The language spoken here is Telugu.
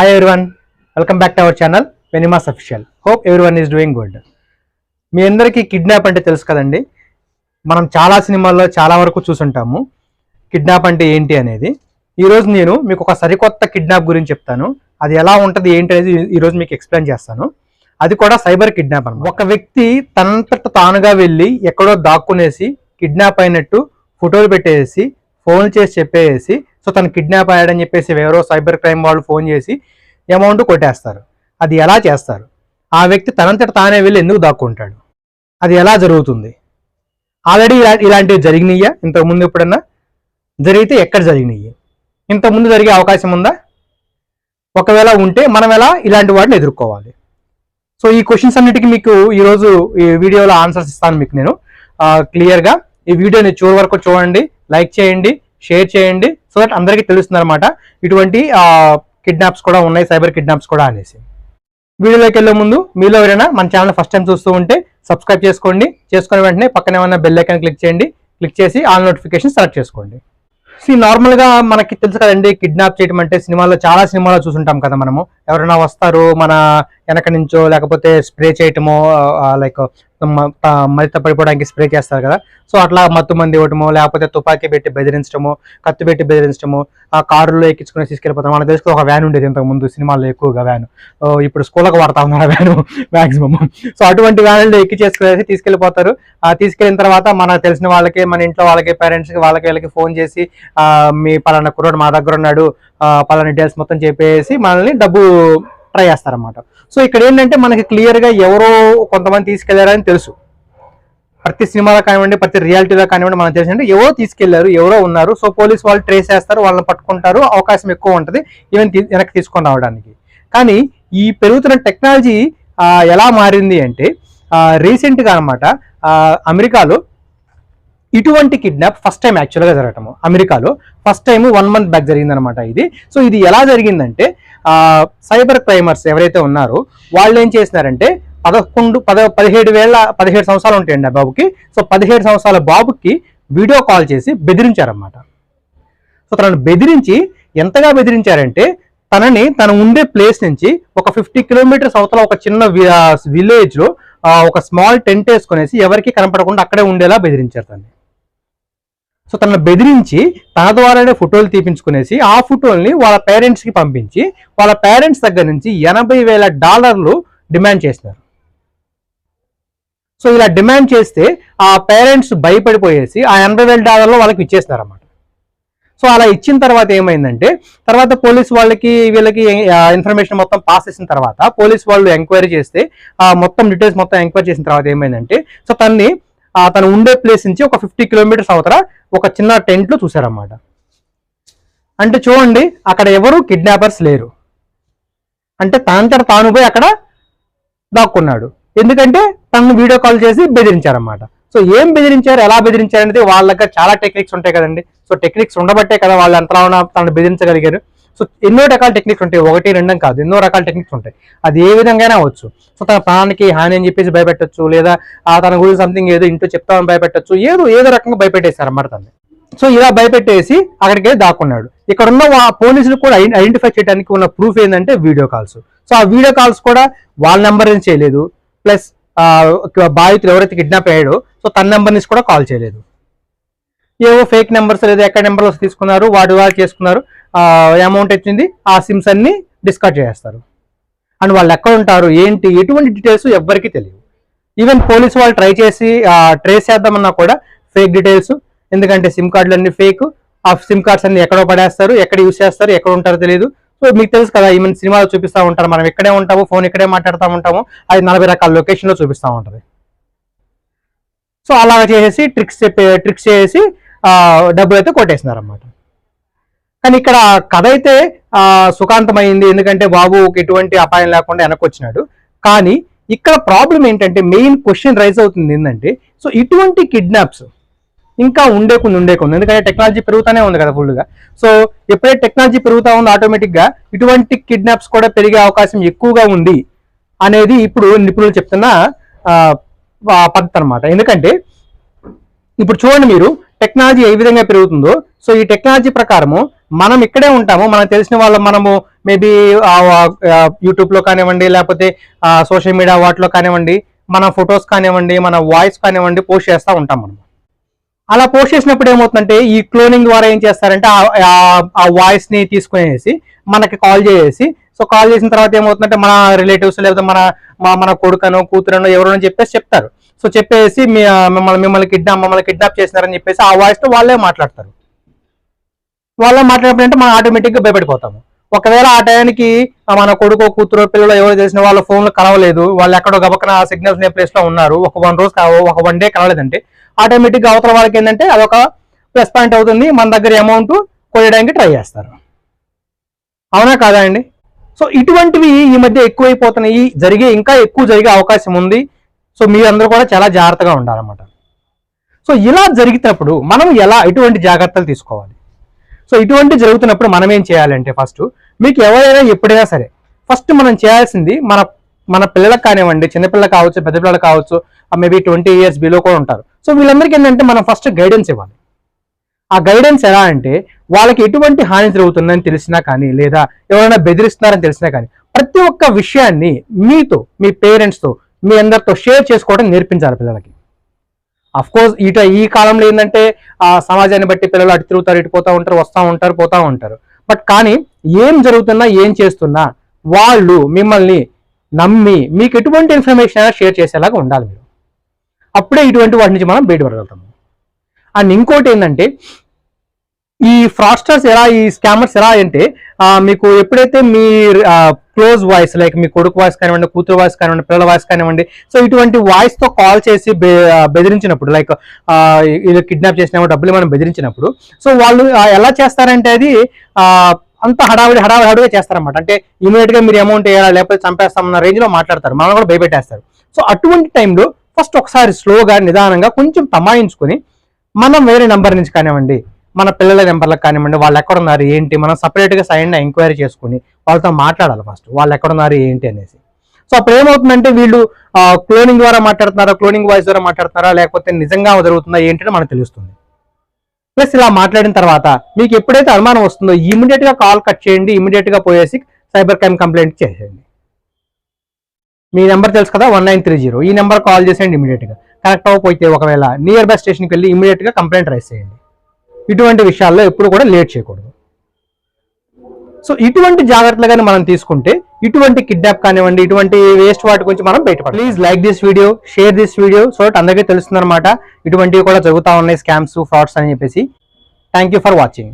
Hi everyone welcome back to our channel వెనిమాస్ official hope everyone is doing good మీ అందరికీ కిడ్నాప్ అంటే తెలుసు కదండి. మనం చాలా సినిమాల్లో చాలా వరకు చూసుంటాము. కిడ్నాప్ అంటే ఏంటి అనేది. ఈరోజు నేను మీకు ఒక సరికొత్త కిడ్నాప్ గురించి చెప్తాను. అది ఎలా ఉంటుంది ఏంటి అనేది ఈరోజు మీకు ఎక్స్ప్లెయిన్ చేస్తాను. అది కూడా సైబర్ కిడ్నాప్ అనమాట ఒక వ్యక్తి తనంతట తానుగా వెళ్ళి ఎక్కడో దాక్కునేసి కిడ్నాప్ అయినట్టు ఫోటోలు పెట్టేసి ఫోన్ చేసి చెప్పేసి సో తను కిడ్నాప్ అయ్యాడని చెప్పేసి ఎవరో సైబర్ క్రైమ్ వాళ్ళు ఫోన్ చేసి అమౌంట్ కొట్టేస్తారు. అది ఎలా చేస్తారు? ఆ వ్యక్తి తనంతట తానే వెళ్ళి ఎందుకు దాక్కుంటాడు? అది ఎలా జరుగుతుంది? ఆల్రెడీ ఇలా ఇలాంటివి జరిగినాయా? ఇంతకుముందు ఎప్పుడన్నా? జరిగితే ఎక్కడ జరిగినాయి? ఇంతకుముందు జరిగే అవకాశం ఉందా? ఒకవేళ ఉంటే మనం ఎలా ఇలాంటి వాటిని ఎదుర్కోవాలి? సో ఈ క్వశ్చన్స్ అన్నిటికీ మీకు ఈరోజు ఈ వీడియోలో ఆన్సర్స్ ఇస్తాను మీకు నేను. క్లియర్గా ఈ వీడియోని చివరి వరకు చూడండి లైక్ చేయండి షేర్ చేయండి. సో దట్ అందరికీ తెలుస్తుంది అనమాట ఇటువంటి కిడ్నాప్స్ కూడా ఉన్నాయి సైబర్ కిడ్నాప్స్ కూడా అనేసి. వీడియోలోకి వెళ్ళే ముందు మీలో ఎవరైనా మన ఛానల్ ఫస్ట్ టైం చూస్తూ ఉంటే సబ్స్క్రైబ్ చేసుకోండి. చేసుకున్న వెంటనే పక్కన ఏమైనా బెల్ ఐకాన్ క్లిక్ చేయండి. క్లిక్ చేసి ఆల్ నోటిఫికేషన్ సెలెక్ట్ చేసుకోండి. సో నార్మల్గా మనకి తెలుసు కదండి కిడ్నాప్ చేయడం అంటే సినిమాల్లో చాలా సినిమాల్లో చూసుంటాం కదా మనము. ఎవరైనా వస్తారు మన వెనక నుంచో లేకపోతే స్ప్రే చేయటమో లైక్ మరింత పడిపోవడానికి స్ప్రే చేస్తారు కదా. సో అట్లా మత్తు మంది ఇవ్వటమో లేకపోతే తుపాకీ పెట్టి బెదిరించడము కత్తి పెట్టి బెదిరించడము ఆ కారులో ఎక్కించుకుని తీసుకెళ్ళిపోతాం మన దేశంలో ఒక వ్యాన్ ఉండేది ఇంతకు ముందు సినిమాల్లో ఎక్కువగా వ్యాన్ ఇప్పుడు స్కూల్కి వాడతా ఉన్నారు ఆ వ్యాన్ మాక్సిమం సో అటువంటి వ్యాన్లో ఎక్కి చేసుకునేసి తీసుకెళ్ళిపోతారు. తీసుకెళ్ళిన తర్వాత మనకు తెలిసిన వాళ్ళకి మన ఇంట్లో వాళ్ళకి పేరెంట్స్కి వాళ్ళకి వీళ్ళకి ఫోన్ చేసి మీ పలానా కుర్రోడు మా దగ్గర ఉన్నాడు పలానా డీటెయిల్స్ మొత్తం చెప్పేసి మనల్ని డబ్బు ట్రై చేస్తారన్నమాట. సో ఇక్కడ ఏంటంటే మనకి క్లియర్గా ఎవరో కొంతమంది తీసుకెళ్ళారని తెలుసు. ప్రతి సినిమాలో కానివ్వండి ప్రతి రియాలిటీలో కానివ్వండి మనకు తెలిసి అంటే ఎవరో తీసుకెళ్ళారు ఎవరో ఉన్నారు. సో పోలీస్ వాళ్ళు ట్రేస్ చేస్తారు వాళ్ళని పట్టుకుంటారు అవకాశం ఎక్కువ ఉంటుంది ఈవెన్ వెనక్కి తీసుకొని రావడానికి. కానీ ఈ పెరుగుతున్న టెక్నాలజీ ఎలా మారింది అంటే రీసెంట్గా అనమాట అమెరికాలో ఇటువంటి కిడ్నాప్ ఫస్ట్ టైం యాక్చువల్గా జరగటము. అమెరికాలో first time one month back జరిగిందనమాట ఇది. సో ఇది ఎలా జరిగిందంటే సైబర్ క్రైమర్స్ ఎవరైతే ఉన్నారో వాళ్ళు ఏం చేసినారంటే పదకొండు పద పదిహేడు వేల పదిహేడు సంవత్సరాలు ఉంటాయండి ఆ బాబుకి. సో పదిహేడు సంవత్సరాల బాబుకి వీడియో కాల్ చేసి బెదిరించారనమాట సో తనను బెదిరించి ఎంతగా బెదిరించారంటే తనని తను ఉండే ప్లేస్ నుంచి ఒక ఫిఫ్టీ కిలోమీటర్స్ అవతల ఒక చిన్న విలేజ్లో ఒక స్మాల్ టెంట్ వేసుకునేసి ఎవరికి కనపడకుండా అక్కడే ఉండేలా బెదిరించారు తనని. సో తనను బెదిరించి తన ద్వారానే ఫోటోలు తీపించుకునేసి ఆ ఫోటోల్ని వాళ్ళ పేరెంట్స్కి పంపించి వాళ్ళ పేరెంట్స్ దగ్గర నుంచి ఎనభై వేల డాలర్లు డిమాండ్ చేసినారు. సో ఇలా డిమాండ్ చేస్తే ఆ పేరెంట్స్ భయపడిపోయేసి ఆ ఎనభై వేల డాలర్లు వాళ్ళకి ఇచ్చేస్తారన్నమాట సో అలా ఇచ్చిన తర్వాత ఏమైందంటే తర్వాత పోలీస్ వాళ్ళకి వీళ్ళకి ఇన్ఫర్మేషన్ మొత్తం పాస్ చేసిన తర్వాత పోలీస్ వాళ్ళు ఎంక్వైరీ చేస్తే ఆ మొత్తం డీటెయిల్స్ మొత్తం ఎంక్వైరీ చేసిన తర్వాత ఏమైందంటే సో తన్ని తను ఉండే ప్లేస్ నుంచి ఒక ఫిఫ్టీ కిలోమీటర్స్ అవతల ఒక చిన్న టెంట్లు చూశారన్నమాట. అంటే చూడండి అక్కడ ఎవరు కిడ్నాపర్స్ లేరు. అంటే తనంతట తాను పోయి అక్కడ దాక్కున్నాడు. ఎందుకంటే తనను వీడియో కాల్ చేసి బెదిరించారన్నమాట. సో ఏం బెదిరించారు ఎలా బెదిరించారు అనేది వాళ్ళ దగ్గర చాలా టెక్నిక్స్ ఉంటాయి కదండి. సో టెక్నిక్స్ ఉండబట్టే కదా వాళ్ళు ఎంతలా ఉన్నా తనను బెదిరించగలిగారు. సో ఎన్నో రకాల టెక్నిక్స్ ఉంటాయి. ఒకటి రెండం కాదు. ఎన్నో రకాల టెక్నిక్స్ ఉంటాయి. అది ఏ విధంగా అవచ్చు సో తన ప్రాణానికి హాని అని చెప్పేసి భయపెట్టచ్చు లేదా ఆ తన గురించి సంథింగ్ ఏదో ఇంట్లో చెప్తామని భయపెట్టచ్చు ఏదో ఏదో రకంగా భయపెట్టేశారు అన్నమాట తనని సో ఇలా భయపెట్టేసి అక్కడికి వెళ్ళి దాక్కున్నాడు. ఇక్కడ ఉన్న పోలీసులు కూడా ఐడెంటిఫై చేయడానికి ఉన్న ప్రూఫ్ ఏంటంటే వీడియో కాల్స్ సో ఆ వీడియో కాల్స్ కూడా వాళ్ళ నెంబర్ నుంచి చేయలేదు. ప్లస్ బాధితులు ఎవరైతే కిడ్నాప్ అయ్యాడో సో తన నెంబర్ నుంచి కూడా కాల్ చేయలేదు. ఏవో ఫేక్ నెంబర్స్ లేదా ఎక్కడ నెంబర్స్ తీసుకున్నారు వాడు వాళ్ళు చేసుకున్నారు అమౌంట్ వచ్చింది ఆ సిమ్స్ అన్ని డిస్కార్డ్ చేస్తారు అండ్ వాళ్ళు ఎక్కడ ఉంటారు ఏంటి ఎటువంటి డీటెయిల్స్ ఎవ్వరికీ తెలియదు ఈవెన్ పోలీస్ వాళ్ళు ట్రై చేసి ట్రేస్ చేద్దామన్నా కూడా ఫేక్ డీటెయిల్స్ ఎందుకంటే సిమ్ కార్డులు అన్ని ఫేక్ ఆ సిమ్ కార్డ్స్ అన్ని ఎక్కడో పడేస్తారు ఎక్కడ యూస్ చేస్తారు ఎక్కడ ఉంటారో తెలియదు. సో మీకు తెలుసు కదా ఈమెన్ సినిమాలో చూపిస్తూ ఉంటారు మనం ఇక్కడే ఉంటాము ఫోన్ ఇక్కడే మాట్లాడుతూ ఉంటాము అది నలభై రకాల లొకేషన్లో చూపిస్తూ ఉంటుంది. సో అలాగ చేసేసి ట్రిక్స్ చెప్పే ట్రిక్స్ చేసి డబ్బులు అయితే కొట్టేసినారు అన్నమాట కానీ ఇక్కడ కథ అయితే సుఖాంతమైంది. ఎందుకంటే బాబు ఎటువంటి అపాయం లేకుండా వెనక్కి వచ్చినాడు కానీ ఇక్కడ ప్రాబ్లం ఏంటంటే మెయిన్ క్వశ్చన్ రైజ్ అవుతుంది ఏంటంటే సో ఇటువంటి కిడ్నాప్స్ ఇంకా ఉండే కొన్ని ఉండే కొన్ని. ఎందుకంటే టెక్నాలజీ పెరుగుతూనే ఉంది కదా ఫుల్గా సో ఎప్పుడైతే టెక్నాలజీ పెరుగుతూ ఉందో ఆటోమేటిక్గా ఇటువంటి కిడ్నాప్స్ కూడా పెరిగే అవకాశం ఎక్కువగా ఉంది అనేది ఇప్పుడు నిపుణులు చెప్తున్న పద్ధతి అనమాట ఎందుకంటే ఇప్పుడు చూడండి మీరు టెక్నాలజీ ఏ విధంగా పెరుగుతుందో సో ఈ టెక్నాలజీ ప్రకారము మనం ఇక్కడే ఉంటాము మనకు తెలిసిన వాళ్ళు మనము మేబీ యూట్యూబ్లో కానివ్వండి లేకపోతే సోషల్ మీడియా వాటిలో కానివ్వండి మన ఫొటోస్ కానివ్వండి మన వాయిస్ కానివ్వండి పోస్ట్ చేస్తూ ఉంటాం మనం. అలా పోస్ట్ చేసినప్పుడు ఏమవుతుందంటే ఈ క్లోనింగ్ ద్వారా ఏం చేస్తారంటే ఆ- ఆ- తీసుకునేసి మనకి కాల్ చేసేసి సో కాల్ చేసిన తర్వాత ఏమవుతుందంటే మన రిలేటివ్స్ లేకపోతే మన మన కొడుకను కూతురనో ఎవరో చెప్పేసి చెప్తారు. సో చెప్పేసి మిమ్మల్ని మిమ్మల్ని కిడ్నాప్ మమ్మల్ని కిడ్నాప్ చేసినారని చెప్పేసి ఆ వాయిస్తో వాళ్ళే మాట్లాడతారు. వాళ్ళే మాట్లాడినప్పుడు అంటే మనం ఆటోమేటిక్గా భయపడిపోతాము. ఒకవేళ ఆ టైంకి మన కొడుకు కూతురు పిల్లలు ఎవరు తెలిసిన వాళ్ళ ఫోన్లు కలవలేదు వాళ్ళు ఎక్కడో గబక్కన సిగ్నల్స్ ఉన్న ప్లేస్లో ఉన్నారు ఒక వన్ రోజు ఒక వన్ డే కలవలేదంటే ఆటోమేటిక్గా అవతల వాళ్ళకి ఏంటంటే అదొక ప్లస్ పాయింట్ అవుతుంది మన దగ్గర అమౌంట్ కొయ్యడానికి ట్రై చేస్తారు. అవునా కాదా అండి? సో ఇటువంటివి ఈ మధ్య ఎక్కువైపోతున్నాయి. జరిగే ఇంకా ఎక్కువ జరిగే అవకాశం ఉంది. సో మీరందరూ కూడా చాలా జాగ్రత్తగా ఉండాలన్నమాట. సో ఇలా జరిగినప్పుడు మనం ఎలా ఎటువంటి జాగ్రత్తలు తీసుకోవాలి? సో ఇటువంటి జరుగుతున్నప్పుడు మనం ఏం చేయాలంటే ఫస్ట్ మీకు ఎవరైనా ఎప్పుడైనా సరే ఫస్ట్ మనం చేయాల్సింది మన మన పిల్లలకు కానివ్వండి చిన్నపిల్లలు కావచ్చు పెద్ద పిల్లలు కావచ్చు మేబీ ట్వంటీ ఇయర్స్ బిలో కూడా ఉంటారు. సో వీళ్ళందరికీ ఏంటంటే మనం ఫస్ట్ గైడెన్స్ ఇవ్వాలి. ఆ గైడెన్స్ ఎలా అంటే వాళ్ళకి ఎటువంటి హాని జరుగుతుందని తెలిసినా కానీ లేదా ఎవరైనా బెదిరిస్తున్నారని తెలిసినా కానీ ప్రతి ఒక్క విషయాన్ని మీతో మీ పేరెంట్స్తో మీ అందరితో షేర్ చేసుకోవడం నేర్పించాలి పిల్లలకి. అఫ్ కోర్స్ ఇట ఈ కాలంలో ఏంటంటే ఆ సమాజాన్ని బట్టి పిల్లలు అటు తిరుగుతారు ఇటు పోతూ ఉంటారు వస్తూ ఉంటారు పోతూ ఉంటారు. బట్ కానీ ఏం జరుగుతున్నా ఏం చేస్తున్నా వాళ్ళు మిమ్మల్ని నమ్మి మీకు ఎటువంటి ఇన్ఫర్మేషన్ అయినా షేర్ చేసేలాగా ఉండాలి మీరు. అప్పుడే ఇటువంటి వాటి నుంచి మనం బయటపడగలుగుతాము. అండ్ ఇంకోటి ఏంటంటే ఈ ఫ్రాస్టర్స్ ఎలా ఈ స్కామర్స్ ఎలా అంటే మీకు ఎప్పుడైతే మీ క్లోజ్ వాయిస్ లైక్ మీ కొడుకు వాయిస్ కానివ్వండి కూతురు వాయిస్ కానివ్వండి పిల్లల వాయిస్ కానివ్వండి సో ఇటువంటి వాయిస్తో కాల్ చేసి బె- బెదిరించినప్పుడు లైక్ ఇది కిడ్నాప్ చేసినప్పుడు డబ్బులు మనం బెదిరించినప్పుడు సో వాళ్ళు ఎలా చేస్తారంటే అది అంత హడావిడి హడావిడి హడావిడిగా చేస్తారన్నమాట. అంటే ఇమీడియట్గా మీరు అమౌంట్ వేయాలా లేకపోతే చంపేస్తామన్న రేంజ్లో మాట్లాడతారు. మనం కూడా భయపెట్టేస్తారు. సో అటువంటి టైంలో ఫస్ట్ ఒకసారి స్లోగా నిదానంగా కొంచెం తమాయించుకొని మనం వేరే నెంబర్ నుంచి కానివ్వండి మన పిల్లల నెంబర్లకు కానివ్వండి వాళ్ళు ఎక్కడున్నారు ఏంటి? మనం సపరేట్గా సైన్ ఎంక్వైరీ చేసుకుని వాళ్ళతో మాట్లాడాలి ఫస్ట్ వాళ్ళు ఎక్కడున్నారు ఏంటి అనేసి. సో అప్పుడు ఏమవుతుందంటే వీళ్ళు క్లోనింగ్ ద్వారా మాట్లాడుతున్నారా క్లోనింగ్ వాయిస్ ద్వారా మాట్లాడుతున్నారా లేకపోతే నిజంగా జరుగుతుందా ఏంటని మనకు తెలుస్తుంది. ప్లస్ ఇలా మాట్లాడిన తర్వాత మీకు ఎప్పుడైతే అనుమానం వస్తుందో ఇమీడియట్గా కాల్ కట్ చేయండి ఇమీడియట్గా పోయేసి సైబర్ క్రైమ్ కంప్లైంట్ చేసేయండి. మీ నెంబర్ తెలుసు కదా వన్ నైన్ త్రీ జీరో ఈ నెంబర్ కాల్ చేసేయండి ఇమీడియట్గా. కనెక్ట్ అవ్వకపోతే ఒకవేళ నియర్ బై స్టేషన్కి వెళ్ళి ఇమీడియట్గా కంప్లైంట్ రైస్ చేయండి. ఇటువంటి విషయాల్లో ఎప్పుడు కూడా లేట్ చేయకూడదు. సో ఇటువంటి జాగ్రత్తలు కానీ మనం తీసుకుంటే ఇటువంటి కిడ్నాప్ కానివ్వండి ఇటువంటి వేస్ట్ వాటి గురించి మనం బయటపడాలి please like this video share this video so అందరికీ తెలుస్తుంది అనమాట ఇటువంటివి కూడా జరుగుతూ ఉన్నాయి స్కామ్స్ ఫ్రాడ్స్ అని చెప్పేసి. Thank you for watching